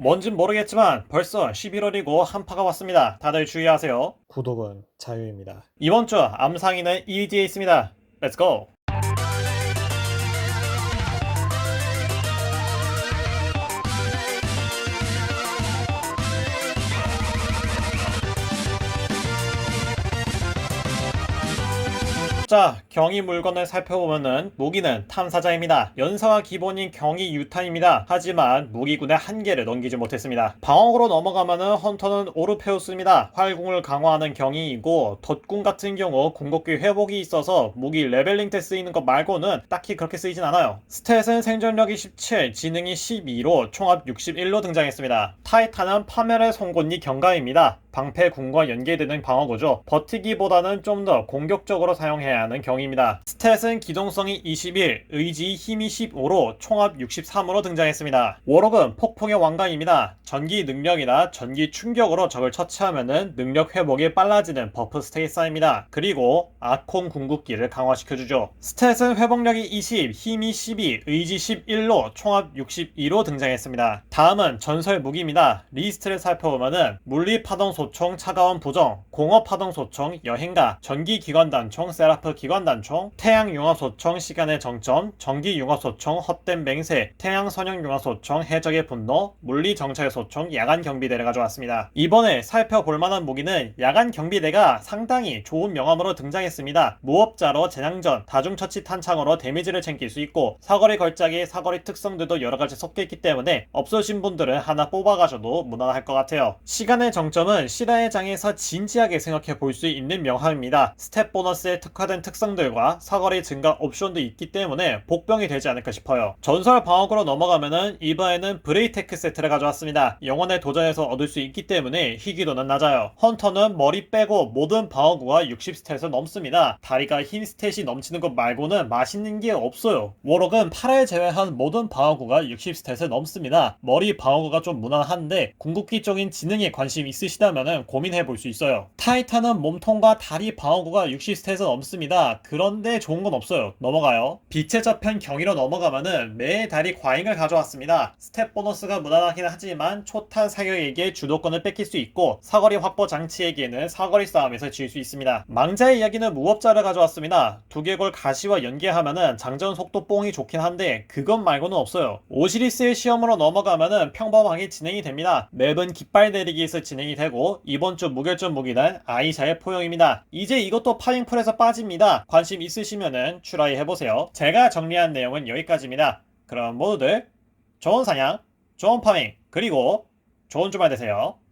뭔진 모르겠지만 벌써 11월이고 한파가 왔습니다. 다들 주의하세요. 구독은 자유입니다. 이번 주 암상인은 ED에 있습니다. Let's go! 자, 경위 물건을 살펴보면은 무기는 탐사자입니다. 연사가 기본인 경위 유탄입니다. 하지만 무기군의 한계를 넘기지 못했습니다. 방어구로 넘어가면은 헌터는 오르페우스입니다. 활궁을 강화하는 경위이고 덧궁 같은 경우 궁극기 회복이 있어서 무기 레벨링 때 쓰이는 것 말고는 딱히 그렇게 쓰이진 않아요. 스탯은 생존력이 17, 지능이 12로 총합 61로 등장했습니다. 타이탄은 파멸의 송곳니 경가입니다. 방패 궁과 연계되는 방어구죠. 버티기보다는 좀 더 공격적으로 사용해야 하는 경입니다. 스탯은 기동성이 21, 의지 힘이 15로 총합 63으로 등장했습니다. 워럭은 폭풍의 왕관입니다. 전기 능력이나 전기 충격으로 적을 처치하면은 능력 회복이 빨라지는 버프 스테이 쌓입니다. 그리고 아콘 궁극기를 강화시켜주죠. 스탯은 회복력이 20, 힘이 12, 의지 11로 총합 62로 등장했습니다. 다음은 전설 무기입니다. 리스트를 살펴보면은 물리 파동 소총 차가운 부정, 공업 파동 소총 여행가, 전기 기관 단총 세라프 기관 단총, 태양 융합 소총 시간의 정점, 전기 융합 소총 헛된 맹세, 태양 선형 융합 소총 해적의 분노, 물리 정찰 소총 야간 경비대를 가져왔습니다. 이번에 살펴볼 만한 무기는 야간 경비대가 상당히 좋은 명함으로 등장했습니다. 무업자로 재난전, 다중처치 탄창으로 데미지를 챙길 수 있고 사거리 걸작의 사거리 특성들도 여러 가지 섞여 있기 때문에 없으신 분들은 하나 뽑아가셔도 무난할 것 같아요. 시간의 정점은 실화의 장에서 진지하게 생각해 볼 수 있는 명함입니다. 스텝 보너스에 특화된 특성들과 사거리 증가 옵션도 있기 때문에 복병이 되지 않을까 싶어요. 전설 방어구로 넘어가면은 이번에는 브레이테크 세트를 가져왔습니다. 영혼의 도전에서 얻을 수 있기 때문에 희귀도는 낮아요. 헌터는 머리 빼고 모든 방어구가 60스탯을 넘습니다. 다리가 흰 스탯이 넘치는 것 말고는 맛있는 게 없어요. 워럭은 8을 제외한 모든 방어구가 60스탯을 넘습니다. 머리 방어구가 좀 무난한데 궁극기 쪽인 지능에 관심 있으시다면 고민해 볼 수 있어요. 타이탄은 몸통과 다리 방어구가 60스탯을 넘습니다. 그런데 좋은 건 없어요. 넘어가요. 빛의 저편 경위로 넘어가면은 매 다리 과잉을 가져왔습니다. 스텝 보너스가 무난하긴 하지만 초탄 사격에게 주도권을 뺏길 수 있고 사거리 확보 장치에게는 사거리 싸움에서 질 수 있습니다. 망자의 이야기는 무법자를 가져왔습니다. 두개골 가시와 연계하면은 장전 속도 뽕이 좋긴 한데 그것 말고는 없어요. 오시리스의 시험으로 넘어가면은 평범하게 진행이 됩니다. 맵은 깃발 내리기에서 진행이 되고 이번 주 무결점 무기는 아이샤의 포용입니다. 이제 이것도 파밍풀에서 빠집 니다. 관심 있으시면은 추라이 해보세요. 제가 정리한 내용은 여기까지입니다. 그럼 모두들 좋은 사냥, 좋은 파밍, 그리고 좋은 주말 되세요.